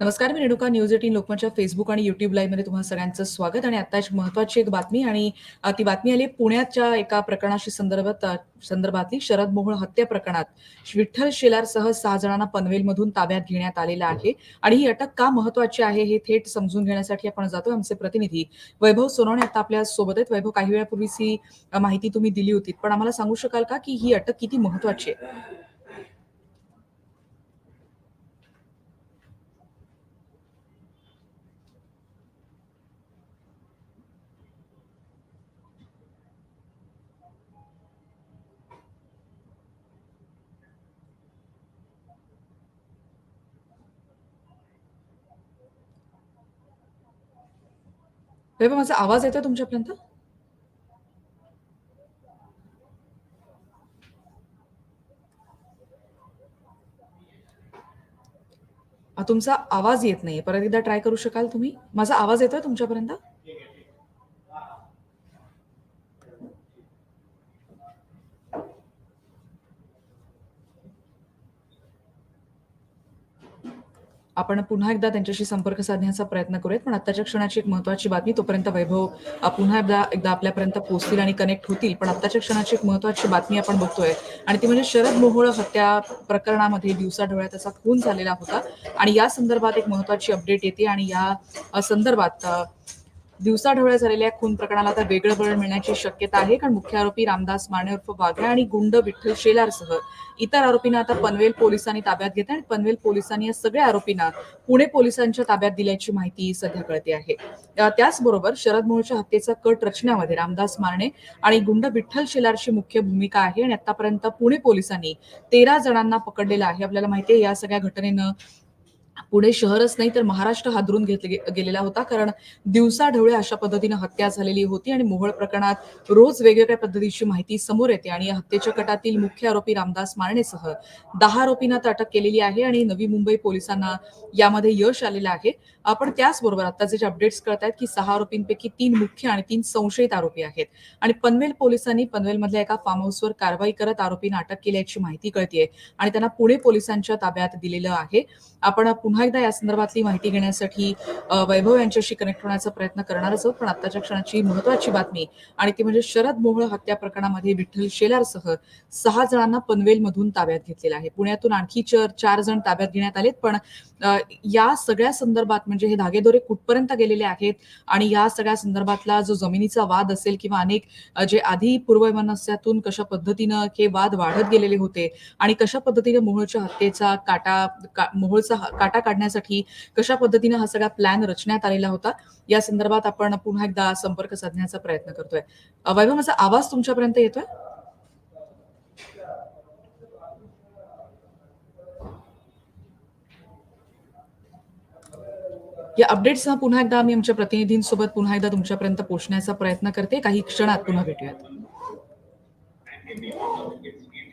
नमस्कार मी Renuka news eighteen लोकमतच्या फेसबुक आणि युट्यूब लाईव्हमध्ये तुम्हाला सगळ्यांचं स्वागत आणि आता महत्वाची एक बातमी आणि ती बातमी आली पुण्याच्या एका प्रकरणाशी संदर्भात संदर्भातली शरद मोहोळ हत्या प्रकरणात. विठ्ठल शेलारसह सहा जणांना पनवेलमधून ताब्यात घेण्यात आलेलं आहे आणि ही अटक का महत्वाची आहे हे थेट समजून घेण्यासाठी आपण जातो आमचे प्रतिनिधी. वैभव सोनवणे आता आपल्यासोबत आहेत. वैभव काही वेळापूर्वीच ही माहिती तुम्ही दिली होती. पण आम्हाला सांगू शकाल का की ही अटक किती महत्वाची आहे? वैभव माझा आवाज येतोय तुमच्यापर्यंत? अ, तुमचा आवाज येत नाहीये. परत एकदा ट्राय करू शकाल तुम्ही? माझा आवाज येतोय तुमच्यापर्यंत? आपण पुन्हा एकदा त्यांच्याशी संपर्क साधण्याचा प्रयत्न करूयात पण आत्ताच्या क्षणाची एक महत्वाची बातमी तोपर्यंत वैभव पुन्हा एकदा एकदा आपल्यापर्यंत पोहोचतील आणि कनेक्ट होतील पण आत्ताच्या क्षणाची एक महत्वाची बातमी आपण बघतोय आणि ती म्हणजे शरद मोहोळ हत्या प्रकरणामध्ये दिवसाढवळ्या त्याचा खून झालेला होता आणि या संदर्भात एक महत्वाची अपडेट येते आणि या संदर्भात दिवसाढवळ्या झालेल्या खून प्रकरणाला आता वेगळं वळण मिळण्याची शक्यता आहे कारण मुख्य आरोपी रामदास माने उर्फ वाघ्या आणि गुंड विठ्ठल शेलारसह इतर आरोपींना आता पनवेल पोलिसांनी ताब्यात घेतलं आणि पनवेल पोलिसांनी या सगळ्या आरोपींना पुणे पोलिसांच्या ताब्यात दिल्याची माहिती सध्या कळते आहे. त्याचबरोबर शरद मोहोळच्या हत्येचा कट रचण्यामध्ये रामदास मारणे आणि गुंड विठ्ठल शेलारची मुख्य भूमिका आहे आणि आतापर्यंत पुणे पोलिसांनी तेरा जणांना पकडलेलं आहे. आपल्याला माहिती आहे या सगळ्या घटनेनं पुणे शहरच नाही तर महाराष्ट्र हादरून घेतले गेलेला होता. कारण दिवसाढवळे अशा पद्धतीनं हत्या झालेली होती आणि मोहोळ प्रकरणात रोज वेगवेगळ्या पद्धतीची माहिती समोर येते आणि या हत्येच्या कटातील मुख्य आरोपी रामदास मारणेसह दहा आरोपींना तर अटक केलेली आहे आणि नवी मुंबई पोलिसांना यामध्ये यश आलेलं आहे. आपण त्याचबरोबर आता जे अपडेट्स कळत आहेत की सहा आरोपींपैकी तीन मुख्य आणि तीन संशयित आरोपी आहेत. आणि पनवेल पोलिसांनी पनवेलमधल्या एका फार्म हाऊसवर कारवाई करत आरोपींना अटक केल्याची माहिती कळतीये आणि त्यांना पुणे पोलिसांच्या ताब्यात दिलेलं आहे. आपण पुन्हा एकदा या संदर्भातली माहिती घेण्यासाठी वैभव यांच्याशी कनेक्ट होण्याचा प्रयत्न करणारच आहोत. पण आताच्या क्षणाची महत्वाची बातमी आणि ती म्हणजे शरद मोहोळ हत्या प्रकरणामध्ये विठ्ठल शेलारसह सहा जणांना पनवेलमधून ताब्यात घेतलेलं आहे. पुण्यातून आणखी चार चार जण ताब्यात घेण्यात आलेत. पण या सगळ्या संदर्भात म्हणजे हे धागेदोरे कुठपर्यंत गेलेले आहेत आणि या सगळ्या संदर्भातला जो जमिनीचा वाद असेल किंवा अनेक जे आधी पूर्वमनस्यातून कशा पद्धतीनं हे वाद वाढत गेलेले होते आणि कशा पद्धतीने मोहोळच्या हत्येचा काटा का- मोहोळचा काटा काटा काढण्यासाठी कशा पद्धतीने हा सगळा प्लॅन रचण्यात आलेला होता या संदर्भात आपण पुन्हा एकदा संपर्क साधण्याचा प्रयत्न करतोय. वैभव माझा आवाज तुमच्यापर्यंत येतोय? या अपडेट्सह पुन्हा एकदा आम्ही आमच्या प्रतिनिधींसोबत पुन्हा एकदा तुमच्यापर्यंत पोहोचण्याचा प्रयत्न करते. काही क्षणात पुन्हा भेटूयात.